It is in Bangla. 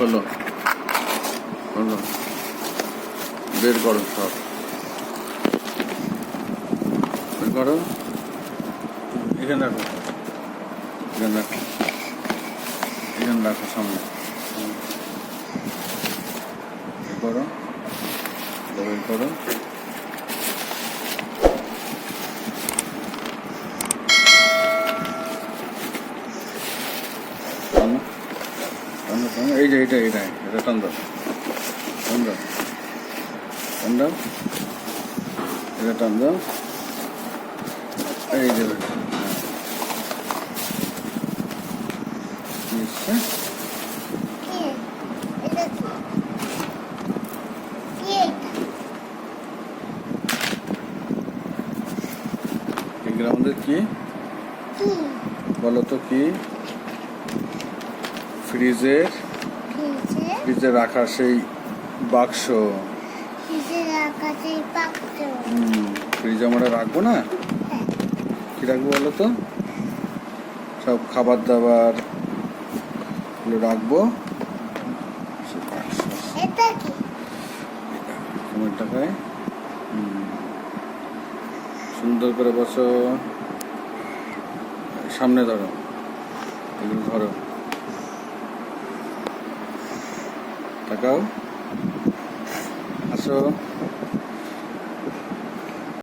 হলো। হলো। বের করো সব। বের করো। এখানে রাখো। এখানে রাখো। এখানে রাখো সামনে। বের করো। বের করো টানো টানো টানো এই যে এটা এটা এটা টান দাও টান দাও এটা এই যে। কি এসছে? কি এটা কি কি এটা এগুলো আমাদের কি কি? বলো তো কি? ফ্রিজের ফ্রিজে? ফ্রিজে রাখা সেই বাক্স। ফ্রিজে আমরা রাখব না? হ্যাঁ। কি রাখব বলো তো? সব খাবার দাবার রাখব। তোমার টাকায়। সুন্দর করে বসো। সামনে ধরো। এগুলো ধরো। তাকাও আসো।